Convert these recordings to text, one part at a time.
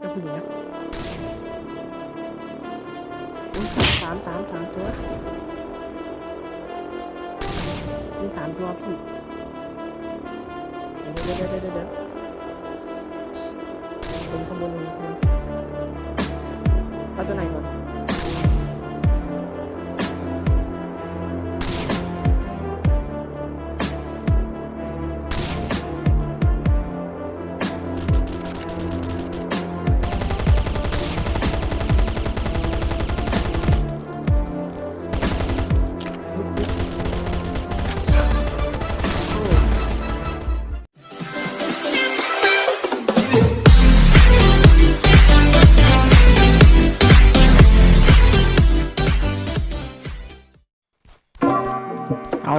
ก็ผู้หญิงนะอุ๊ยสามสามสามตัวมีสามตัวพี่เดี๋ยวเดี๋ยวเดี๋ยวเดี๋ยวเดี๋ยวบนข้างบนบนข้างบนเอาตัวไหนก่อน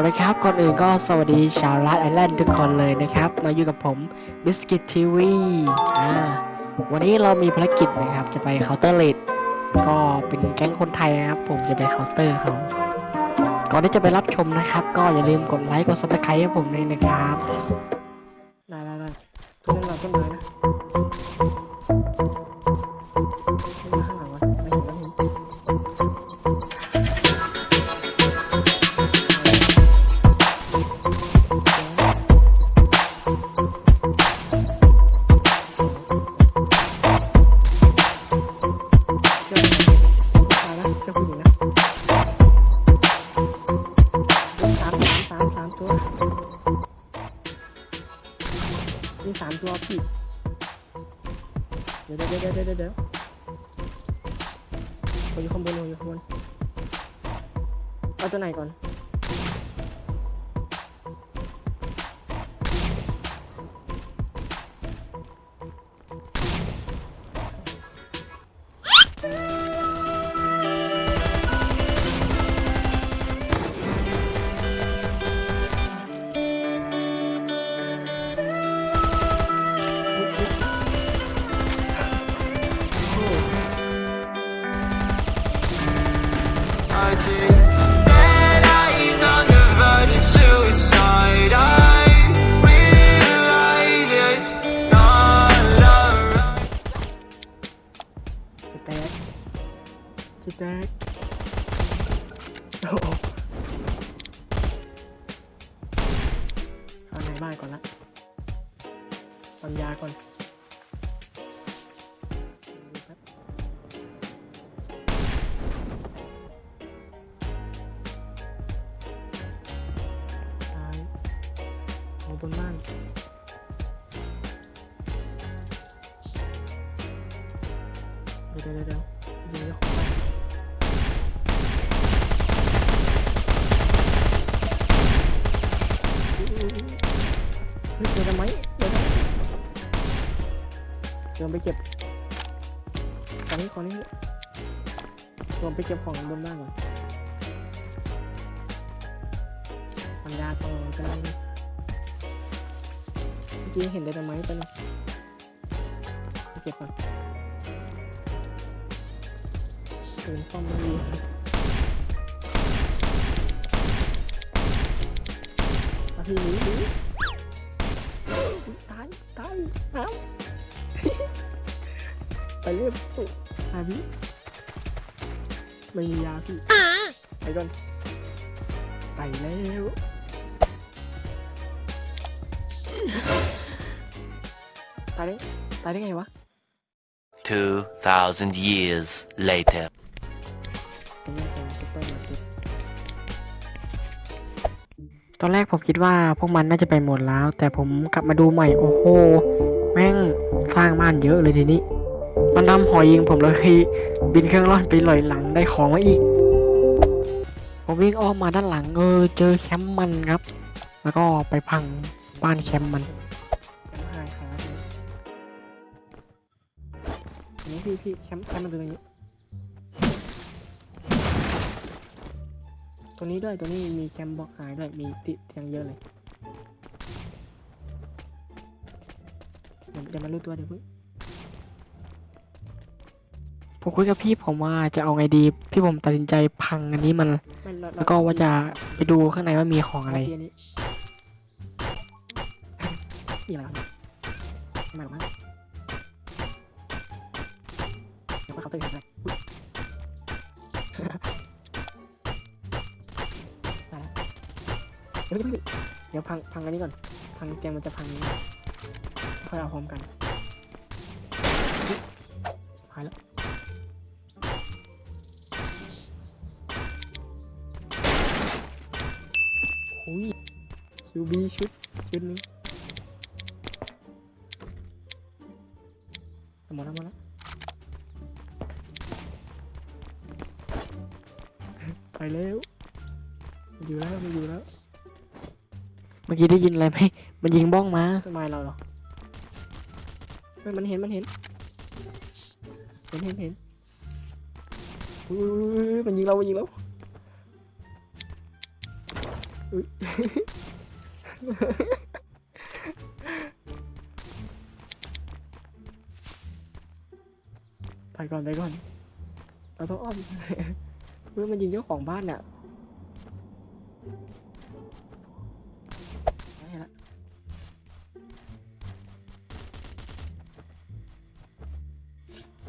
ละครับก่อนอื่นก็สวัสดีชาวลาดไอแลนด์ทุกคนเลยนะครับ มาอยู่กับผมบิสกิตทีวีอ่าวันนี้เรามีภารกิจนะครับ จะไปเคาน์เตอร์เลดก็เป็นแก๊งคนไทยนะครับ ผมจะไปเคาน์เตอร์เขาก่อนที่จะไปรับชมนะครับ ก็อย่าลืมกดไลค์กดซับสไครต์ให้ผมด้วยนะครับ เดี๋ยวเดี๋ยวเดี๋ยวเดี๋ยวเดี๋ยวเดี๋ยวผมอยู่ข้างบนผมอยู่ข้างบนเอาตัวไหนก่อน จิตแตกจิตแตกโอ้โหเอาในบ้านก่อนละปัญญาก่อน ยวเดี๋ยวของบ้านเฮ้ยเดี๋ยวทำไมเดี๋ยวทำไมเดี๋ยวไปเก็บขอนนี้ขอนี้รวมไปเก็บของบนบ้านก่อนปัญญาต่อกันเลยเมื่อกี้เห็นได้ทำไมตอนนี้ไปเก็บก่อน ปืนป้อมบีมาทีนี้ดิตายตายน้ำไปเรียบปุ๊บหาพี่ไม่มียาพี่ไปก่อนไปแล้วตายได้ตายได้ไงวะ2,000 years later. ตอนแรกผมคิดว่าพวกมันน่าจะไปหมดแล้ว แต่ผมกลับมาดูใหม่โอ้โหแม่งสร้างบ้านเยอะเลยทีนี้ มันนำหอยยิงผมเลยบินเครื่องร่อนไปลอยหลังได้ของมาอีก ผมวิ่งอ้อมมาด้านหลังเออเจอแคมป์มันครับ แล้วก็ไปพังบ้านแคมป์มันนี่พี่พี่แคมป์แคมป์มันตรงนี้ ตัวนี้ด้วยตัวนี้มีแคมป์บล็อกหายด้วยมีติเทียงเยอะเลยเดี๋ยวเดี๋ยวมารู้ตัวเดี๋ยวเพิ่งผมคุยกับพี่ผมว่าจะเอาไงดี พี่ผมตัดสินใจพังอันนี้มัน แล้วก็ว่าจะไปดูข้างในว่ามีของอะไรนี่อะไรวะไม่หรอกมั้งเขาเป็นอะไรอุ๊ย เดี๋ยวเดี๋ยวพังพังอันนี้ก่อน พังเตียงมันจะพังนี้ค่อยเอาพร้อมกันหายแล้วหุยคิวบีชุด ชุดนี้หมดแล้วหมดแล้วไปแล้วมันอยู่แล้วมันอยู่แล้ว มื่อกี้ได้ยินอะไรไหมมันยิงบ้องมาทำไมเราหรอมันเห็นมันเห็น เห็นเห็นเห็นมันยิงเรา มันยิงเราไปก่อนไปก่อนเราต้องอ้อมเฮ้ยมันยิงเจ้าของบ้านน่ะ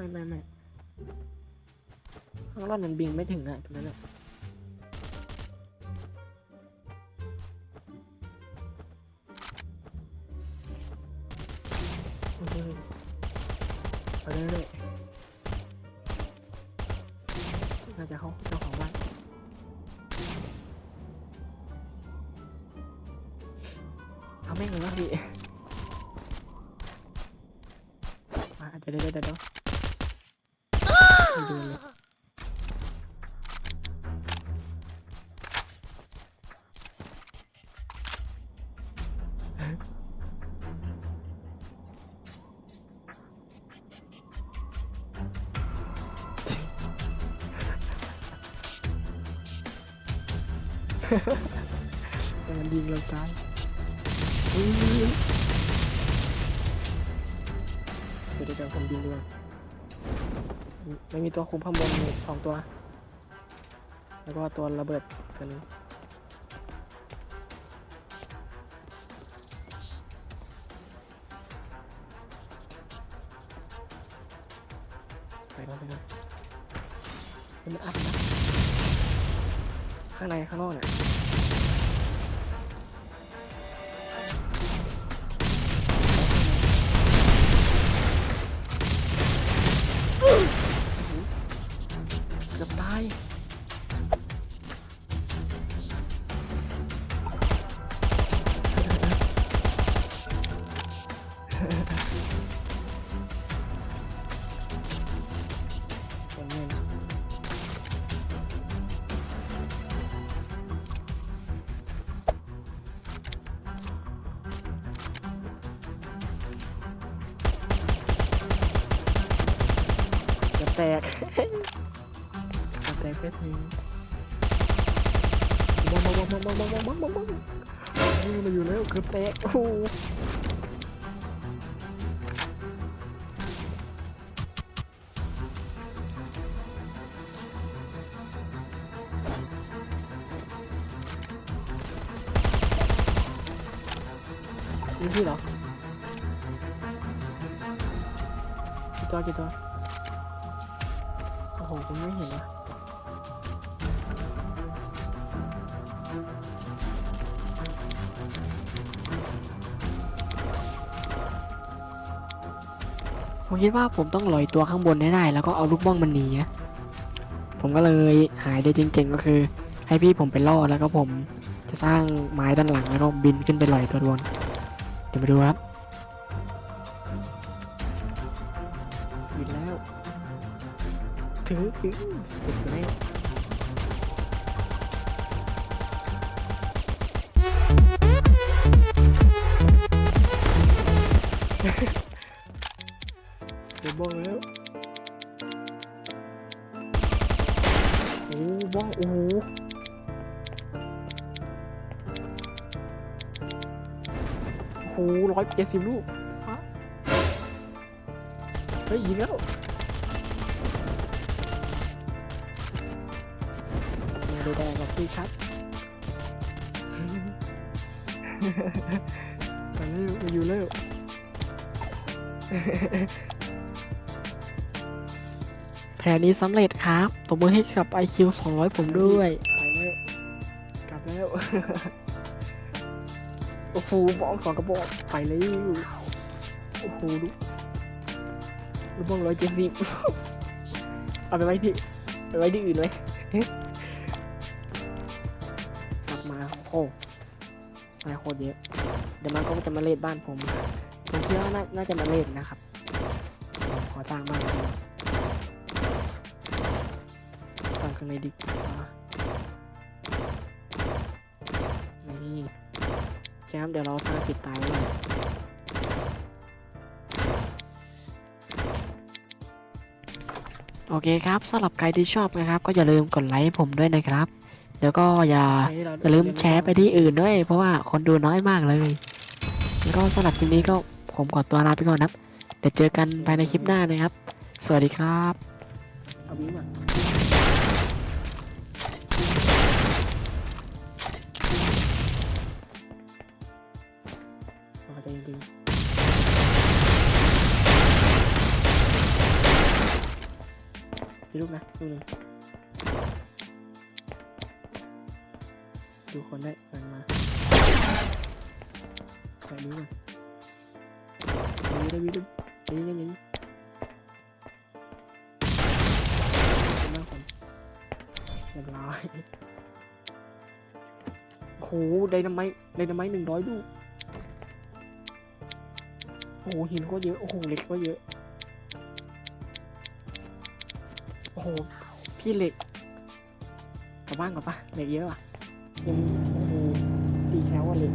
ไม่ไม่ไม่ข้างล่างมันบิงไม่ถึงอะตรงนั้นอะโอเคไปเรื่อยๆน่าจะเข้าเจ้าของบ้านเอาแม่งเลยนะพี่มาเดี๋ยวเดี๋ยวเดี๋ยว dulu. Jangan diem lo Jadi kan duluan ไม่มีตัวคุมข้างบนมีสองตัว แล้วก็ตัวระเบิดตัวนึงไปก่อนไปก่อนมันอัดนะข้างในข้างนอกเนี่ย แตกจะแตกเพชรนี้มองมองมองมองมองมองมองมองมองนี่มันอยู่แล้วเกือบแตกโอ้โหนี่พี่เหรอกี่ หผมไม่เห็นนะผมคิดว่าผมต้องลอยตัวข้างบนให้ได้ แล้วก็เอาลูกบ้องมันหนีนะผมก็เลยหายได้จริง ๆ ก็คือ ให้พี่ผมไปล่อแล้วก็ผมจะสร้างไม้ด้านหลังแล้วก็บินขึ้นไปลอยตัวบนเดี๋ยวมาดูครับ ถึงถึงถึงแล้วเดี๋ยวบ้องแล้ว โอ้บ้องโอ้โหโอ้โหร้อยเจ็ดสิบลูกฮะเฮ้ยยิงแล้ว ดูแดงกับพี่ชัดตอนนี้มาอยู่แล้วแผนนี้สำเร็จครับตบมือให้กับ IQ 200 ผมด้วย ไปแล้วกลับแล้ว โอ้โหบอกสองกระบอก ไปแล้ว โอ้โหดูลูกบอลร้อยเจ็ดสิบเอาไปไว้ที่ไปไว้ที่อื่นเล โอ้ตายโคตรเยอะ เดี๋ยวมันก็จะมาเลดบ้านผมผมคิดว่าน่าน่าจะมาเลดนะครับ ขอสร้างบ้านสร้างข้างในดีกว่านี่แชมป์เดี๋ยวเราสร้างปิดตายไว้โอเคครับสำหรับใครที่ชอบนะครับ ก็อย่าลืมกดไลค์ให้ผมด้วยนะครับ แล้วก็อย่าอย่าลืมแชร์ไปที่อื่นด้วย เพราะว่าคนดูน้อยมากเลย แล้วก็สำหรับคลิปนี้ก็ผมขอตัวลาไปก่อนนะครับ เดี๋ยวเจอกันภายในคลิปหน้านะครับ สวัสดีครับเอาวิมาจริงๆลูกนะลูกนึง ดูคนได้มันมาใส่นี้ก่อนนี้ได้วิดูนี่นี่นี่นั่งคนเรียบร้อยโอ้โหไดนาไมต์ไดนาไมต์หนึ่งร้อยลูโอ้โหหินก็เยอะ โอ้โหเหล็กก็เยอะ โอ้โห พี่เหล็กกลับบ้านก่อนปะเหล็กเยอะอะ ยังมีสี่แถวเลย